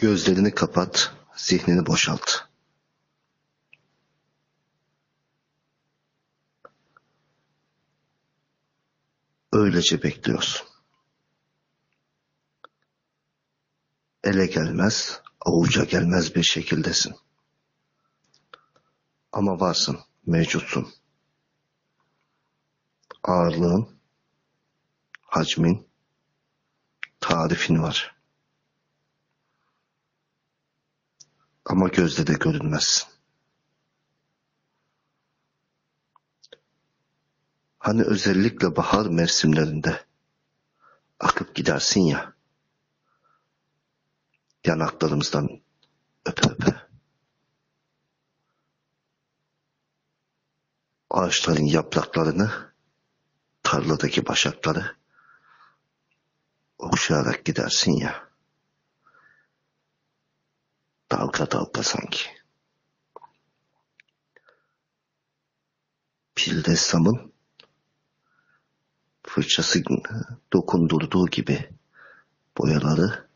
Gözlerini kapat, zihnini boşalt. Öylece bekliyorsun. Ele gelmez, avuca gelmez bir şekildesin. Ama varsın, mevcutsun. Ağırlığın, hacmin, tarifin var. Ama gözde de görünmezsin. Hani özellikle bahar mevsimlerinde akıp gidersin ya, yanaklarımızdan öpe öpe. Ağaçların yapraklarını, tarladaki başakları okşayarak gidersin ya. Dalga dalga sanki. Bir ressamın fırçası dokundurduğu gibi boyaları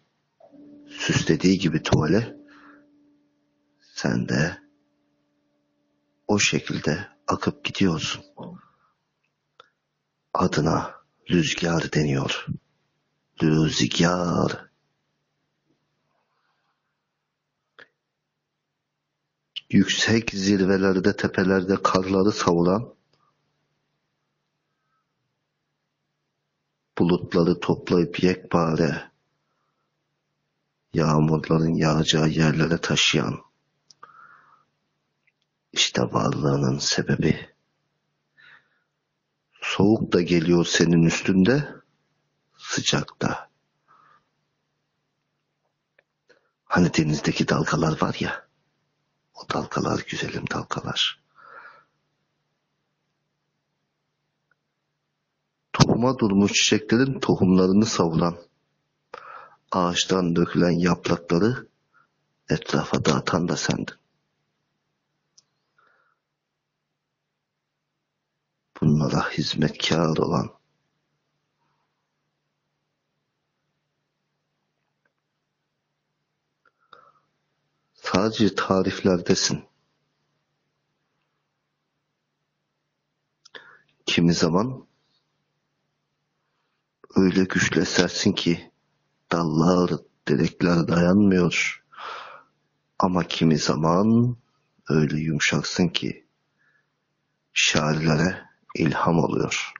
süslediği gibi tuvale sen de o şekilde akıp gidiyorsun. Adına rüzgar deniyor. Rüzgar. Yüksek zirvelerde tepelerde karları savuran bulutları toplayıp yekpare yağmurların yağacağı yerlere taşıyan işte varlığının sebebi. Soğuk da geliyor senin üstünde sıcak da. Hani denizdeki dalgalar var ya o dalgalar güzelim dalgalar tohuma durmuş çiçeklerin tohumlarını savuran ağaçtan dökülen yaprakları etrafa dağıtan da sendin. Bunlara hizmetkar olan sadece tariflerdesin. Kimi zaman öyle güçlü esersin ki dallar, direkler dayanmıyor. Ama kimi zaman öyle yumuşaksın ki şairlere ilham oluyor.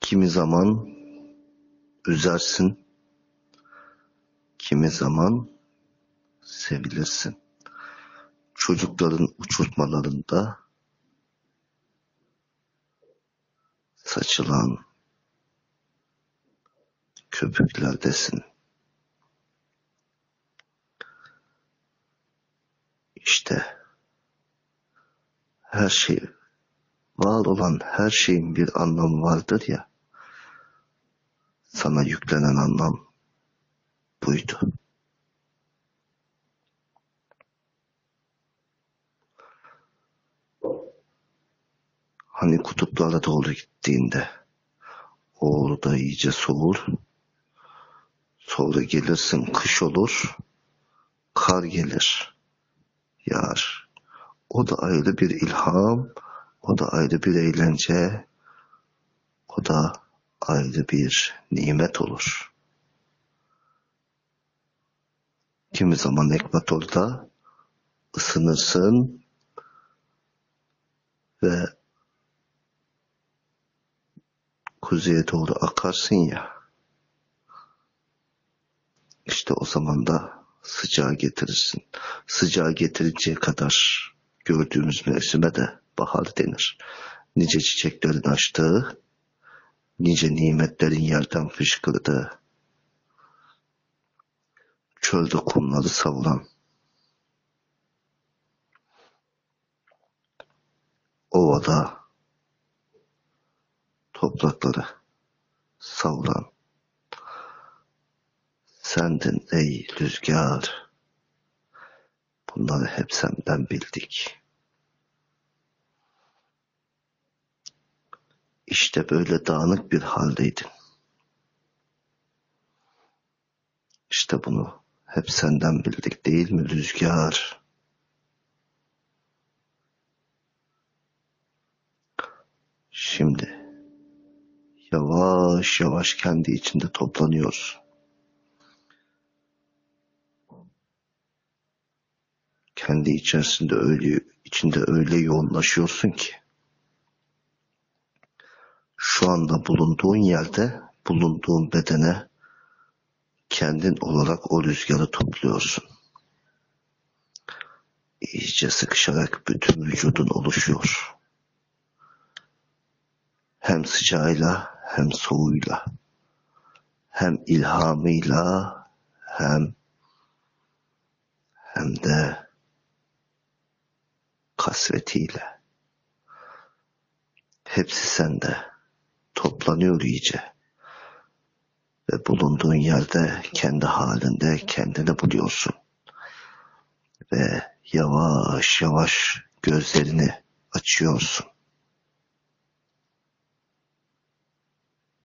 Kimi zaman üzersin, kimi zaman sevilirsin. Çocukların uçurtmalarında saçılan köpüklerdesin. İşte her şey, var olan her şeyin bir anlamı vardır ya, sana yüklenen anlam buydu. Hani kutuplara doğru gittiğinde orada iyice soğur. Sonra gelirsin kış olur. Kar gelir. Yağar. O da ayrı bir ilham. O da ayrı bir eğlence. O da ayrı bir nimet olur. Kimi zaman ekvatorda ısınırsın ve kuzeye doğru akarsın ya. İşte o zaman da sıcağı getirirsin. Sıcağı getirinceye kadar gördüğümüz mevsime de bahar denir. Nice çiçeklerin açtığı, nice nimetlerin yerden fışkırdığı, çölde kumları savuran, ovada toprakları savuran sendin ey rüzgar. Bunları hep senden bildik. İşte böyle dağınık bir haldeydin. İşte bunu hep senden bildik değil mi Rüzgar? Şimdi yavaş yavaş kendi içinde toplanıyorsun. Kendi içerisinde öyle içinde öyle yoğunlaşıyorsun ki şu anda bulunduğun yerde bulunduğun bedene kendin olarak o rüzgarı topluyorsun. İyice sıkışarak bütün vücudun oluşuyor. Hem sıcağıyla hem soğuğuyla, hem ilhamıyla hem hem de kasvetiyle. Hepsi sende toplanıyor iyice ve bulunduğun yerde kendi halinde kendini buluyorsun. Ve yavaş yavaş gözlerini açıyorsun.